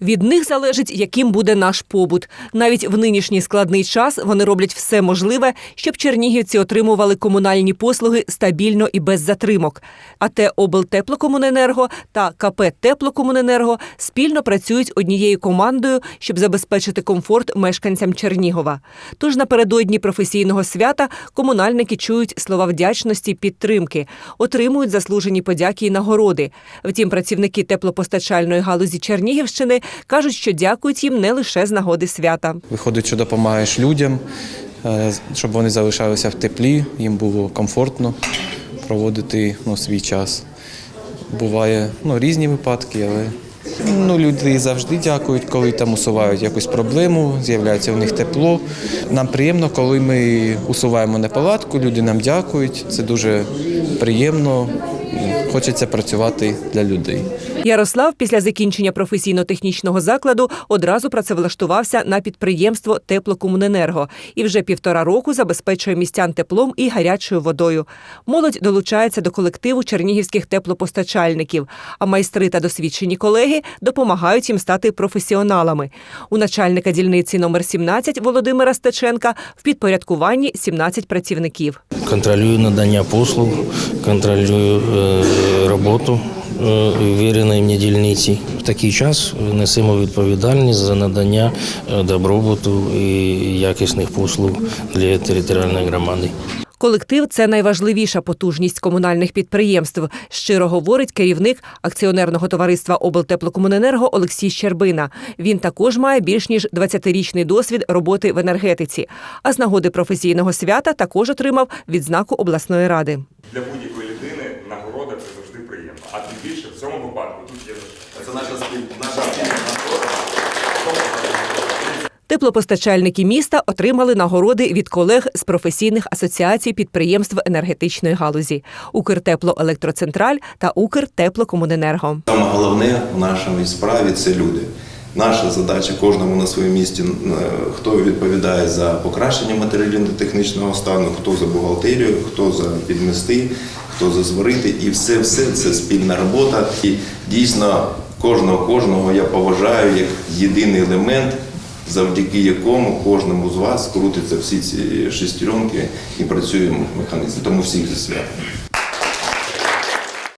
Від них залежить, яким буде наш побут. Навіть в нинішній складний час вони роблять все можливе, щоб чернігівці отримували комунальні послуги стабільно і без затримок. АТ «Облтеплокомуненерго» та КП «Теплокомуненерго» спільно працюють однією командою, щоб забезпечити комфорт мешканцям Чернігова. Тож напередодні професійного свята комунальники чують слова вдячності підтримки, отримують заслужені подяки і нагороди. Втім, працівники теплопостачальної галузі Чернігівщини кажуть, що дякують їм не лише з нагоди свята. Виходить, що допомагаєш людям, е, щоб вони залишалися в теплі, їм було комфортно проводити ну, свій час. Буває ну, різні випадки, але ну, люди завжди дякують, коли там усувають якусь проблему, з'являється у них тепло. Нам приємно, коли ми усуваємо неполадку, люди нам дякують. Це дуже приємно. Хочеться працювати для людей. Ярослав після закінчення професійно-технічного закладу одразу працевлаштувався на підприємство Теплокомуненерго і вже півтора року забезпечує містян теплом і гарячою водою. Молодь долучається до колективу чернігівських теплопостачальників, а майстри та досвідчені колеги допомагають їм стати професіоналами. У начальника дільниці номер 17 Володимира Стеченка в підпорядкуванні 17 працівників. Контролюю надання послуг, контролюю роботу е, віреної мені дільниці. В такий час несемо відповідальність за надання е, добробуту і якісних послуг для територіальної громади. Колектив це найважливіша потужність комунальних підприємств. Щиро говорить керівник акціонерного товариства облтеплокомуненерго Олексій Щербина. Він також має більш ніж 20-річний досвід роботи в енергетиці. А з нагоди професійного свята також отримав відзнаку обласної ради. Для будь-якої це завжди приємно. А тим більше в цьому випадку тут є Це наша спільна наша спільна. Теплопостачальники міста отримали нагороди від колег з професійних асоціацій підприємств енергетичної галузі Укртеплоелектроцентраль та Укртеплокомуненерго. Саме головне в нашій справі це люди. Наша задача кожному на своєму місці, е, хто відповідає за покращення матеріально-технічного стану, хто за бухгалтерію, хто за підмести, хто за зварити. І все, все це спільна робота. І дійсно кожного кожного я поважаю як єдиний елемент, завдяки якому кожному з вас крутиться всі ці шестеренки і працює механізм. Тому всіх зі святом.